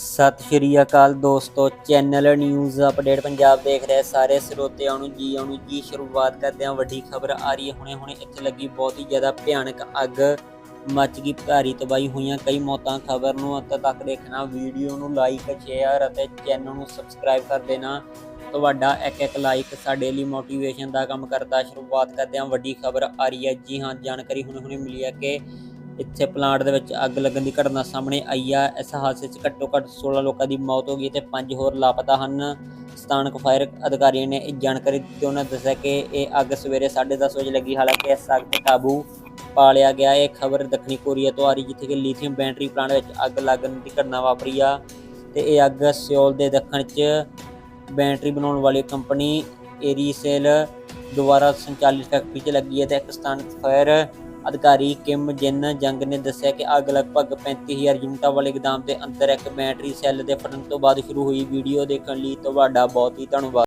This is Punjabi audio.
ਸਤਿ ਸ਼੍ਰੀ ਅਕਾਲ ਦੋਸਤੋ, ਚੈਨਲ ਨਿਊਜ਼ ਅਪਡੇਟ ਪੰਜਾਬ ਦੇਖ ਰਹੇ ਸਾਰੇ ਸਰੋਤਿਆਂ ਨੂੰ। ਜੀ ਆਉਣ ਜੀ ਸ਼ੁਰੂਆਤ ਕਰਦੇ ਹਾਂ। ਵੱਡੀ ਖਬਰ ਆ ਰਹੀ ਹੈ। ਹੁਣੇ ਹੁਣੇ ਇੱਥੇ ਲੱਗੀ ਬਹੁਤ ਹੀ ਜ਼ਿਆਦਾ ਭਿਆਨਕ ਅੱਗ। ਮੱਚ ਗਈ, ਭਾਰੀ ਤਬਾਹੀ ਹੋਈਆਂ, ਕਈ ਮੌਤਾਂ ਖਬਰ ਨੂੰ ਅੰਤ ਤੱਕ ਦੇਖਣਾ। ਵੀਡੀਓ ਨੂੰ ਲਾਈਕ ਸ਼ੇਅਰ ਅਤੇ ਚੈਨਲ ਨੂੰ ਸਬਸਕ੍ਰਾਈਬ ਕਰ ਦੇਣਾ। ਤੁਹਾਡਾ ਇੱਕ ਇੱਕ ਲਾਈਕ ਸਾਡੇ ਲਈ ਮੋਟੀਵੇਸ਼ਨ ਦਾ ਕੰਮ ਕਰਦਾ। ਸ਼ੁਰੂਆਤ ਕਰਦੇ ਹਾਂ। ਵੱਡੀ ਖਬਰ ਆ ਰਹੀ ਹੈ। ਜੀ ਹਾਂ, ਜਾਣਕਾਰੀ ਹੁਣੇ ਹੁਣੇ ਮਿਲੀ ਹੈ ਕਿ ਇੱਥੇ ਪਲਾਂਟ ਦੇ ਵਿੱਚ ਅੱਗ ਲੱਗਣ ਦੀ ਘਟਨਾ ਸਾਹਮਣੇ ਆਈ ਆ। ਇਸ ਹਾਦਸੇ 'ਚ ਘੱਟੋ ਘੱਟ 16 ਲੋਕਾਂ ਦੀ ਮੌਤ ਹੋ ਗਈ ਤੇ 5 ਹੋਰ ਲਾਪਤਾ ਹਨ। ਸਥਾਨਕ ਫਾਇਰ ਅਧਿਕਾਰੀਆਂ ਨੇ ਇਹ ਜਾਣਕਾਰੀ ਦਿੱਤੀ। ਉਹਨਾਂ ਦੱਸਿਆ ਕਿ ਇਹ ਅੱਗ ਸਵੇਰੇ 10:30 ਵਜੇ ਲੱਗੀ। ਹਾਲਾਂਕਿ ਇਸ ਅੱਗ ਤੇ ਕਾਬੂ ਪਾ ਲਿਆ ਗਿਆ। ਇਹ ਖਬਰ ਦੱਖਣੀ ਕੋਰੀਆ ਤੋਂ ਆ ਰਹੀ, ਜਿੱਥੇ ਕਿ ਲੀਥੀਅਮ ਬੈਟਰੀ ਪਲਾਂਟ ਵਿੱਚ ਅੱਗ ਲੱਗਣ ਦੀ ਘਟਨਾ ਵਾਪਰੀ ਆ ਤੇ ਇਹ ਅੱਗ ਸਿਓਲ ਦੇ ਦੱਖਣ 'ਚ ਬੈਟਰੀ ਬਣਾਉਣ ਵਾਲੀ ਕੰਪਨੀ ਏਰੀਸੇਲ ਦੁਆਰਾ ਸੰਚਾਲਿਤ ਫੈਕਟਰੀ 'ਚ ਲੱਗੀ ਹੈ ਤੇ ਇੱਕ ਸਥਾਨਕ ਫਾਇਰ ਅਧਿਕਾਰੀ ਕਿਮ ਜਿਨ ਜੰਗ ਨੇ ਦੱਸਿਆ ਕਿ ਅੱਗ ਲਗਭਗ 35000 ਯੂਨਿਟਾਂ ਵਾਲੇ ਗੋਦਾਮ ਦੇ ਅੰਦਰ ਇੱਕ ਬੈਟਰੀ ਸੈੱਲ ਦੇ ਫਟਣ ਤੋਂ ਬਾਅਦ ਸ਼ੁਰੂ ਹੋਈ। ਵੀਡੀਓ ਦੇਖਣ ਲਈ ਤੁਹਾਡਾ ਬਹੁਤ ਹੀ ਧੰਨਵਾਦ।